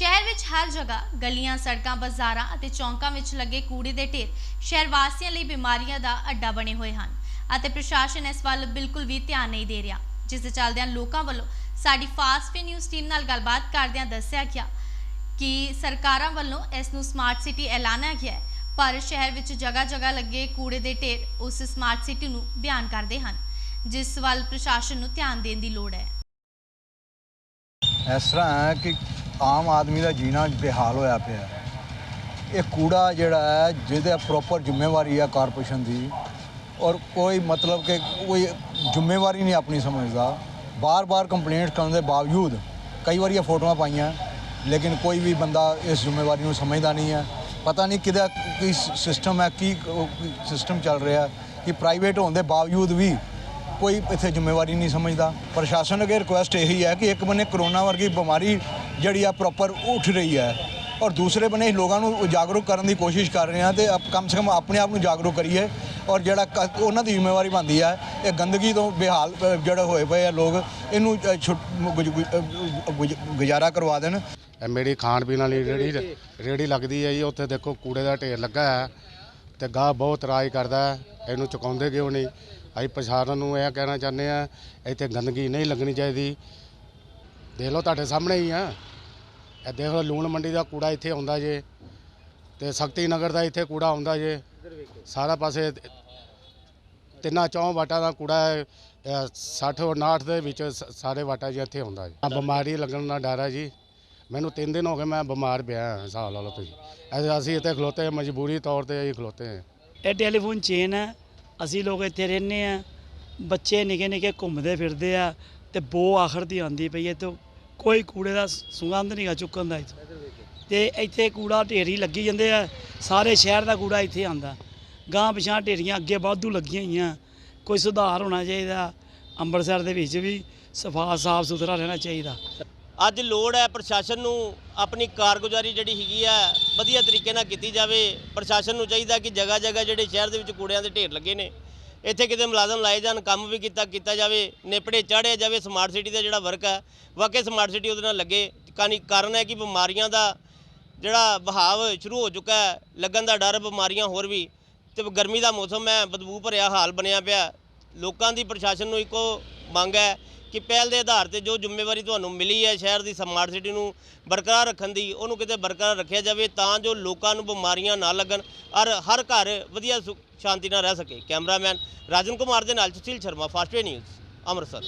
ਸ਼ਹਿਰ ਵਿੱਚ ਹਰ ਜਗ੍ਹਾ ਗਲੀਆਂ, ਸੜਕਾਂ, ਬਾਜ਼ਾਰਾਂ ਅਤੇ ਚੌਂਕਾਂ ਵਿੱਚ ਲੱਗੇ ਕੂੜੇ ਦੇ ਢੇਰ ਸ਼ਹਿਰ ਵਾਸੀਆਂ ਲਈ ਬਿਮਾਰੀਆਂ ਦਾ ਅੱਡਾ ਬਣੇ ਹੋਏ ਹਨ ਅਤੇ ਪ੍ਰਸ਼ਾਸਨ ਇਸ ਵੱਲ ਬਿਲਕੁਲ ਵੀ ਧਿਆਨ ਨਹੀਂ ਦੇ ਰਿਹਾ। ਜਿਸ ਦੇ ਚੱਲਦਿਆਂ ਲੋਕਾਂ ਵੱਲੋਂ ਸਾਡੀ ਫਾਸਟ ਫੇ ਨਿਊਜ਼ ਟੀਮ ਨਾਲ ਗੱਲਬਾਤ ਕਰਦਿਆਂ ਦੱਸਿਆ ਗਿਆ ਕਿ ਸਰਕਾਰਾਂ ਵੱਲੋਂ ਇਸ ਨੂੰ ਸਮਾਰਟ ਸਿਟੀ ਐਲਾਨਿਆ ਗਿਆ ਹੈ, ਪਰ ਸ਼ਹਿਰ ਵਿੱਚ ਜਗ੍ਹਾ ਜਗ੍ਹਾ ਲੱਗੇ ਕੂੜੇ ਦੇ ਢੇਰ ਉਸ ਸਮਾਰਟ ਸਿਟੀ ਨੂੰ ਬਿਆਨ ਕਰਦੇ ਹਨ, ਜਿਸ ਵੱਲ ਪ੍ਰਸ਼ਾਸਨ ਨੂੰ ਧਿਆਨ ਦੇਣ ਦੀ ਲੋੜ ਹੈ। ਇਸ ਤਰ੍ਹਾਂ ਕਿ ਆਮ ਆਦਮੀ ਦਾ ਜੀਣਾ ਬੇਹਾਲ ਹੋਇਆ ਪਿਆ ਇਹ ਕੂੜਾ ਜਿਹੜਾ ਹੈ, ਜਿਹਦੇ ਪ੍ਰੋਪਰ ਜ਼ਿੰਮੇਵਾਰੀ ਹੈ ਕਾਰਪੋਰੇਸ਼ਨ ਦੀ, ਔਰ ਕੋਈ ਮਤਲਬ ਕਿ ਕੋਈ ਜ਼ਿੰਮੇਵਾਰੀ ਨਹੀਂ ਆਪਣੀ ਸਮਝਦਾ। ਬਾਰ-ਬਾਰ ਕੰਪਲੇਂਟ ਕਰਨ ਦੇ ਬਾਵਜੂਦ ਕਈ ਵਾਰੀ ਇਹ ਫੋਟੋਆਂ ਪਾਈਆਂ, ਲੇਕਿਨ ਕੋਈ ਵੀ ਬੰਦਾ ਇਸ ਜ਼ਿੰਮੇਵਾਰੀ ਨੂੰ ਸਮਝਦਾ ਨਹੀਂ ਹੈ। ਪਤਾ ਨਹੀਂ ਕਿਹਦਾ ਕੀ ਸਿਸਟਮ ਹੈ, ਕੀ ਸਿਸਟਮ ਚੱਲ ਰਿਹਾ ਕਿ ਪ੍ਰਾਈਵੇਟ ਹੋਣ ਦੇ ਬਾਵਜੂਦ ਵੀ ਕੋਈ ਇੱਥੇ ਜ਼ਿੰਮੇਵਾਰੀ ਨਹੀਂ ਸਮਝਦਾ। ਪ੍ਰਸ਼ਾਸਨ ਅੱਗੇ ਰਿਕੁਐਸਟ ਇਹੀ ਹੈ ਕਿ ਇੱਕ ਬੰਨੇ ਕਰੋਨਾ ਵਰਗੀ ਬਿਮਾਰੀ ਜਿਹੜੀ ਆ ਪ੍ਰੋਪਰ ਉੱਠ ਰਹੀ ਹੈ। ਔਰ ਦੂਸਰੇ ਬੰਨੇ ਲੋਕਾਂ ਨੂੰ ਜਾਗਰੂਕ ਕਰਨ ਦੀ ਕੋਸ਼ਿਸ਼ ਕਰ ਰਹੇ ਹਾਂ ਤੇ ਕਮ ਸੇ ਕਮ ਆਪਣੇ ਆਪ ਨੂੰ ਜਾਗਰੂਕ ਕਰੀਏ। ਔਰ ਜਿਹੜਾ ਕ- ਉਹਨਾਂ ਦੀ ਜ਼ਿੰਮੇਵਾਰੀ ਬਣਦੀ ਹੈ ਇਹ ਗੰਦਗੀ ਤੋਂ ਬੇਹਾਲ ਅ, ਜਿਹੜੇ ਹੋਏ ਪਏ ਆ ਲੋਕ ਇਹਨੂੰ ਅ, ਛੁੱਟ- ਗੁਜ- ਗੁਜ਼ਾਰਾ ਕਰਵਾ ਦੇਣ। ਮੇਰੀ ਖਾਣ ਪੀਣ ਵਾਲੀ ਰੇੜੀ ਰੇੜੀ ਲੱਗਦੀ ਹੈ ਜੀ ਉੱਥੇ ਦੇਖੋ ਕੂੜੇ ਦਾ ਢੇਰ ਲੱਗਾ ਹੈ ਤੇ ਗਾਹ ਬਹੁਤ ਰਾਜ ਕਰਦਾ ਹੈ ਇਹਨੂੰ ਚੁਕਾਉਂਦੇ ਕਿਉਂ ਨਹੀਂ? ਅਸੀਂ ਪ੍ਰਸ਼ਾਸਨ ਨੂੰ ਇਹ ਕਹਿਣਾ ਚਾਹੁੰਦੇ ਆ ਇੱਥੇ ਗੰਦਗੀ ਨਹੀਂ ਲੱਗਣੀ ਚਾਹੀਦੀ। ਦੇਖ ਲਓ ਤੁਹਾਡੇ ਸਾਹਮਣੇ ਹੀ ਆ। ਇਹ ਦੇਖ ਲਓ ਲੂਣ ਮੰਡੀ ਦਾ ਕੂੜਾ ਇੱਥੇ ਆਉਂਦਾ ਜੇ ਤੇ ਸ਼ਕਤੀ ਨਗਰ ਦਾ ਇੱਥੇ ਕੂੜਾ ਆਉਂਦਾ ਜੇ। ਸਾਰਾ ਪਾਸੇ ਤਿੰਨਾਂ ਚੌਂ ਵਾਟਾਂ ਦਾ ਕੂੜਾ ਹੈ, ਅ, 60 ਔਰ 59 ਦੇ ਵਿੱਚ ਸ- ਸਾਰੇ ਵਾਟਾਂ ਜੀ ਇੱਥੇ ਆਉਂਦਾ ਜੀ। ਬਿਮਾਰੀ ਲੱਗਣ ਦਾ ਡਰ ਹੈ ਜੀ। ਮੈਨੂੰ 3 ਦਿਨ ਹੋ ਗਏ ਮੈਂ ਬਿਮਾਰ ਪਿਆ ਹਾਂ, ਹਿਸਾਬ ਲਾ ਲਓ ਤੁਸੀਂ। ਅਸੀਂ- ਅਸੀਂ ਇੱਥੇ ਖਲੋਤੇ ਹਾਂ, ਮਜਬੂਰੀ ਤੌਰ ਤੇ ਅਸੀਂ ਖਲੋਤੇ ਹਾਂ। ਇਹ ਟੈਲੀਫੋਨ ਚੇਨ ਹੈ ਅਸੀਂ ਲੋਕ ਇੱਥੇ ਰਹਿੰਦੇ ਆ ਬੱਚੇ ਨਿੱਕੇ ਨਿੱਕੇ ਘੁੰਮਦੇ ਫਿਰਦੇ ਆ ਤੇ ਬੋ ਆਖਰ ਦੀ ਆਉਂਦੀ ਪਈ ਹੈ ਤੇ ਕੋਈ ਕੂੜੇ ਦਾ ਸੁਗੰਧ ਨਹੀਂਗਾ ਚੁੱਕਣ ਦਾ ਇੱਥੇ। ਤੇ ਇੱਥੇ ਕੂੜਾ ਢੇਰੀ ਲੱਗੀ ਜਾਂਦੇ ਆ, ਸਾਰੇ ਸ਼ਹਿਰ ਦਾ ਕੂੜਾ ਇੱਥੇ ਆਂਦਾ। ਗਾਂ ਪਿਛਾਂ ਢੇਰੀਆਂ ਅੱਗੇ ਵਾਧੂ ਲੱਗੀਆਂ ਹੋਈਆਂ। ਕੋਈ ਸੁਧਾਰ ਹੋਣਾ ਚਾਹੀਦਾ ਅੰਮ੍ਰਿਤਸਰ ਦੇ ਵਿੱਚ ਵੀ ਸਫਾ ਸਾਫ਼ ਸੁਥਰਾ ਰਹਿਣਾ ਚਾਹੀਦਾ। ਅੱਜ ਲੋੜ ਹੈ ਪ੍ਰਸ਼ਾਸਨ ਨੂੰ ਆਪਣੀ ਕਾਰਗੁਜ਼ਾਰੀ ਜਿਹੜੀ ਹੈਗੀ ਆ, ਵਧੀਆ ਤਰੀਕੇ ਨਾਲ ਕੀਤੀ ਜਾਵੇ। ਪ੍ਰਸ਼ਾਸਨ ਨੂੰ ਚਾਹੀਦਾ ਕਿ ਜਗ੍ਹਾ ਜਗ੍ਹਾ ਜਿਹੜੇ ਸ਼ਹਿਰ ਦੇ ਵਿੱਚ ਕੂੜਿਆਂ ਦੇ ਢੇਰ ਲੱਗੇ ਨੇ ਇੱਥੇ ਕਿਤੇ ਮੁਲਾਜ਼ਮ ਲਾਏ ਜਾਣ, ਕੰਮ ਵੀ ਕੀਤਾ ਕੀਤਾ ਜਾਵੇ, ਨੇਪੜੇ ਚਾੜਿਆ ਜਾਵੇ ਸਮਾਰਟ ਸਿਟੀ ਦਾ ਜਿਹੜਾ ਵਰਕ ਹੈ, ਵਾਕਈ ਸਮਾਰਟ ਸਿਟੀ ਉਹਦੇ ਨਾਲ ਲੱਗੇ। ਕਾਨੀ ਕਾਰਨ ਹੈ ਕਿ ਬਿਮਾਰੀਆਂ ਦਾ ਜਿਹੜਾ ਵਹਾਵ ਸ਼ੁਰੂ ਹੋ ਚੁੱਕਾ ਹੈ, ਲੱਗਣ ਦਾ ਡਰ, ਬਿਮਾਰੀਆਂ ਹੋਰ ਵੀ, ਤੇ ਗਰਮੀ ਦਾ ਮੌਸਮ ਹੈ, ਬਦਬੂ ਭਰਿਆ ਹਾਲ ਬਣਿਆ ਪਿਆ। ਲੋਕਾਂ ਦੀ ਪ੍ਰਸ਼ਾਸਨ ਨੂੰ ਇੱਕੋ ਮੰਗ ਹੈ ਕਿ ਪਹਿਲ ਦੇ ਆਧਾਰ ਤੇ ਜੋ ਜ਼ਿੰਮੇਵਾਰੀ ਤੁਹਾਨੂੰ ਮਿਲੀ ਹੈ ਸ਼ਹਿਰ ਦੀ ਸਮਾਰਟ ਸਿਟੀ ਨੂੰ ਬਰਕਰਾਰ ਰੱਖਣ ਦੀ, ਉਹਨੂੰ ਕਿਤੇ ਬਰਕਰਾਰ ਰੱਖਿਆ ਜਾਵੇ ਤਾਂ ਜੋ ਲੋਕਾਂ ਨੂੰ ਬਿਮਾਰੀਆਂ ਨਾ ਲੱਗਣ ਔਰ ਹਰ ਘਰ ਵਧੀਆ ਸੁੱਖ ਸ਼ਾਂਤੀ ਨਾਲ ਰਹਿ ਸਕੇ। ਕੈਮਰਾਮੈਨ ਰਾਜਨ ਕੁਮਾਰ ਦੇ ਨਾਲ ਸੁਸ਼ੀਲ ਸ਼ਰਮਾ ਫਾਸਟਵੇ ਨਿਊਜ਼, ਅੰਮ੍ਰਿਤਸਰ।